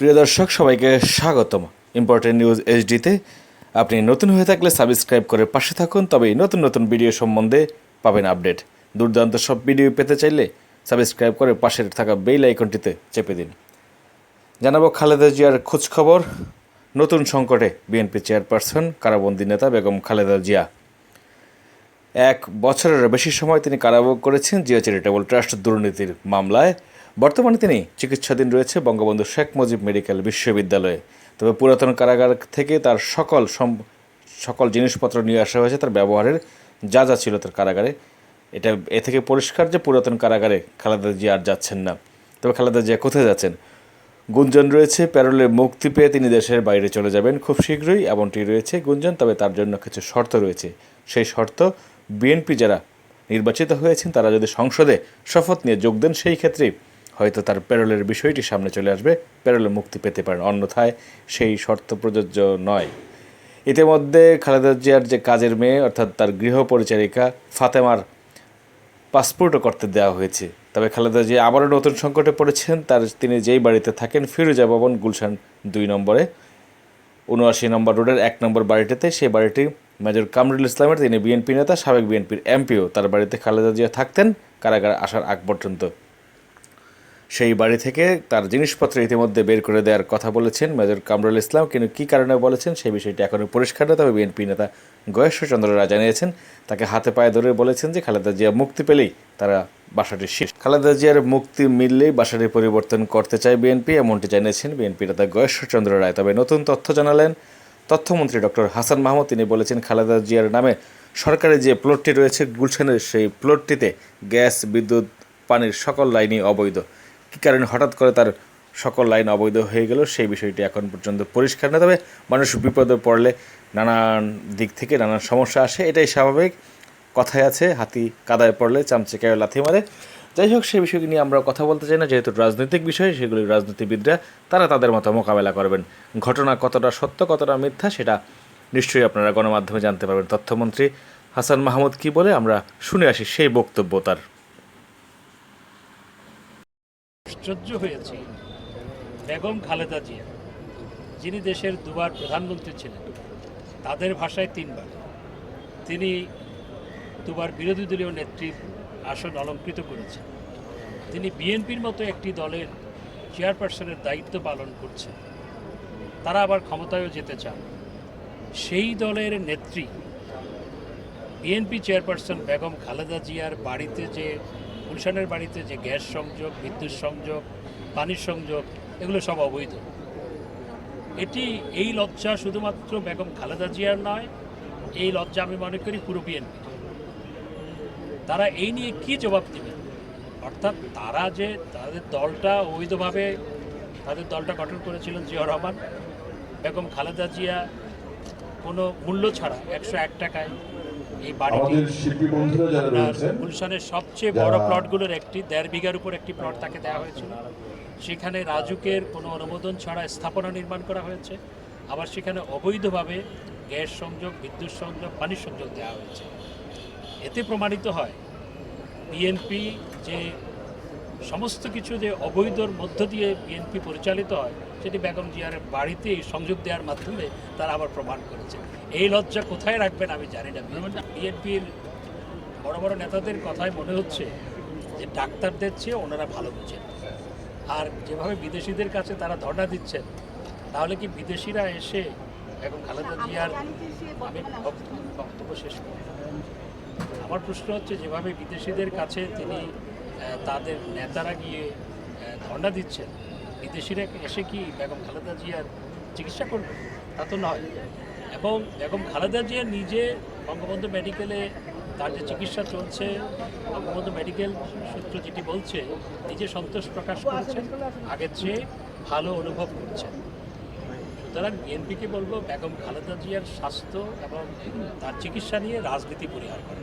প্রিয় দর্শক, সবাইকে স্বাগতম। ইম্পর্টেন্ট নিউজ এইচডিতে আপনি নতুন হয়ে থাকলে সাবস্ক্রাইব করে পাশে থাকুন, তবেই নতুন নতুন ভিডিও সম্বন্ধে পাবেন আপডেট দুর্দান্ত সব ভিডিও পেতে চাইলে সাবস্ক্রাইব করে পাশের থাকা বেল আইকনটিতে চেপে দিন। জানাব খালেদা জিয়ার খোঁজখবর। নতুন সংকটে বিএনপি চেয়ারপারসন কারাবন্দী নেতা বেগম খালেদা জিয়া। এক বছরের বেশি সময় তিনি কারাভোগ করেছেন জিয়া চ্যারিটেবল ট্রাস্ট দুর্নীতির মামলায়। বর্তমানে তিনি চিকিৎসাধীন রয়েছে বঙ্গবন্ধু শেখ মুজিব মেডিকেল বিশ্ববিদ্যালয়ে। তবে পুরাতন কারাগার থেকে তার সকল সকল জিনিসপত্র নিয়ে আসা হয়েছে, তার ব্যবহারের যা যা ছিল তার কারাগারে। এটা এ থেকে পরিষ্কার যে পুরাতন কারাগারে খালেদা জিয়া আর যাচ্ছেন না। তবে খালেদা জিয়া কোথায় যাচ্ছেন? গুঞ্জন রয়েছে, প্যারোলে মুক্তি পেয়ে তিনি দেশের বাইরে চলে যাবেন খুব শীঘ্রই, এমনটি রয়েছে গুঞ্জন, তবে তার জন্য কিছু শর্ত রয়েছে। সেই শর্ত, বিএনপি যারা নির্বাচিত হয়েছেন, তারা যদি সংসদে শপথ নিয়ে যোগ দেন, সেই ক্ষেত্রেই হয়তো তার প্যারোলের বিষয়টি সামনে চলে আসবে, প্যারোলে মুক্তি পেতে পারেন, অন্যথায় সেই শর্ত প্রযোজ্য নয়। ইতিমধ্যে খালেদা জিয়ার যে কাজের মেয়ে, অর্থাৎ তার গৃহ পরিচারিকা ফাতেমার পাসপোর্টও করতে দেওয়া হয়েছে। তবে খালেদা জিয়া আবারও নতুন সংকটে পড়েছেন, তার তিনি যেই বাড়িতে থাকেন, ফিরোজা ভবন, গুলশান দুই নম্বরে। উনআশি নম্বর রোডের এক নম্বর বাড়িটিতে সেই বাড়িটি মেজর কামরুল ইসলামের, তিনি বিএনপি নেতা, সাবেক বিএনপির এমপিও। তার বাড়িতে খালেদা জিয়া থাকতেন, কারাগারে আসার আগ পর্যন্ত। সেই বাড়ি থেকে তার জিনিসপত্র ইতিমধ্যে বের করে দেওয়ার কথা বলেছেন মেজর কামরুল ইসলাম। কিন্তু কী কারণে বলেছেন সেই বিষয়টি এখনও পরিষ্কার না। তবে বিএনপি নেতা গয়েশ্বরচন্দ্র রায় জানিয়েছেন, তাকে হাতে পায়ে ধরে বলেছেন যে খালেদা জিয়া মুক্তি পেলেই তারা বাসাটি শেষ। খালেদা জিয়ার মুক্তি মিললেই বাসাটি পরিবর্তন করতে চায় বিএনপি, এমনটি জানিয়েছেন বিএনপি নেতা গয়েশ্বরচন্দ্র রায়। তবে নতুন তথ্য জানালেন তথ্যমন্ত্রী ডক্টর হাসান মাহমুদ। তিনি বলেছেন, খালেদা জিয়ার নামে সরকারের যে প্লটটি রয়েছে, গুলশানের সেই প্লটটিতে গ্যাস, বিদ্যুৎ, পানির সকল লাইনই অবৈধ। কী কারণে হঠাৎ করে তার সকল লাইন অবৈধ হয়ে গেল? সেই বিষয়টি এখন পর্যন্ত পরিষ্কার না। তবে মানুষ বিপদে পড়লে নানান দিক থেকে নানান সমস্যা আসে, এটাই স্বাভাবিক। কথায় আছে, হাতি কাদায় পড়লে চামচেকায় লাথি মারে। যাই হোক, সেই বিষয়টি নিয়ে আমরা কথা বলতে চাই না। যেহেতু রাজনৈতিক বিষয়, সেগুলি রাজনীতিবিদরা, তারা তাদের মতো মোকাবেলা করবেন। ঘটনা কতটা সত্য, কতটা মিথ্যা, সেটা নিশ্চয়ই আপনারা গণমাধ্যমে জানতে পারবেন। তথ্যমন্ত্রী হাসান মাহমুদ কি বলে? আমরা শুনে আসি সেই বক্তব্য তার। আশ্চর্য হয়েছি। বেগম খালেদা জিয়া, যিনি দেশের দুবার প্রধানমন্ত্রী ছিলেন, তাদের ভাষায় তিনবার। তিনি দুবার বিরোধী দলীয় নেত্রীর আসন অলঙ্কৃত করেছেন। তিনি বিএনপির মতো একটি দলের চেয়ারপারসনের দায়িত্ব পালন করছেন। তারা আবার ক্ষমতায়ও যেতে চান। সেই দলের নেত্রী, বিএনপি চেয়ারপারসন বেগম খালেদা জিয়ার বাড়িতে যে গুলশানের বাড়িতে যে গ্যাস সংযোগ, বিদ্যুৎ সংযোগ, পানির সংযোগ, এগুলো সব অবৈধ। এটি এই লজ্জা শুধুমাত্র বেগম খালেদা জিয়ার নয়, এই লজ্জা আমি মনে করি পুরো বিএনপি তারা এই নিয়ে কি জবাব দেবে? অর্থাৎ তারা যে তাদের দলটা অবৈধভাবে, তাদের দলটা গঠন করেছিলেন জিয়া রহমান, বেগম খালেদা জিয়া কোনো মূল্য ছাড়া একশো এক টাকায় এই বাড়িটি গুলশানের সবচেয়ে বড় প্লটগুলোর একটি দেড় বিঘার উপর একটি প্লট তাকে দেওয়া হয়েছিল। সেখানে রাজুকের কোনো অনুমোদন ছাড়া স্থাপনা নির্মাণ করা হয়েছে। আবার সেখানে অবৈধভাবে গ্যাস সংযোগ বিদ্যুৎ সংযোগ পানির সংযোগ দেওয়া হয়েছে। এতে প্রমাণিত হয় বিএনপি যে সমস্ত কিছু যে অবৈধর মধ্য দিয়ে বিএনপি পরিচালিত হয় সেটি বেগম জিয়ার বাড়িতে সংযোগ দেওয়ার মাধ্যমে তারা আবার প্রমাণ করেছে। এই লজ্জা কোথায় রাখবেন আমি জানি না। বিএনপির বড় বড় নেতাদের কথায় মনে হচ্ছে যে ডাক্তারদের চেয়ে ওনারা ভালো বুঝেন। আর যেভাবে বিদেশিদের কাছে তারা ধর্ণা দিচ্ছেন তাহলে কি বিদেশিরা এসে এখন খালেদা জিয়ার আমি বক্তব্য শেষ করি আমার প্রশ্ন হচ্ছে যেভাবে বিদেশিদের কাছে তিনি তাদের নেতারা গিয়ে ধর্ণা দিচ্ছেন। বিদেশিরা এসে কি বেগম খালেদা জিয়ার চিকিৎসা করবে? তা তো নয়। এবং বেগম খালেদা জিয়া নিজে বঙ্গবন্ধু মেডিকেলে তার যে চিকিৎসা চলছে, বঙ্গবন্ধু মেডিকেল সূত্র যেটি বলছে, নিজে সন্তোষ প্রকাশ করেছেন, আগের চেয়ে ভালো অনুভব করছেন। সুতরাং বিএনপিকে বলব, বেগম খালেদা জিয়ার স্বাস্থ্য এবং তার চিকিৎসা নিয়ে রাজনীতি পরিহার করে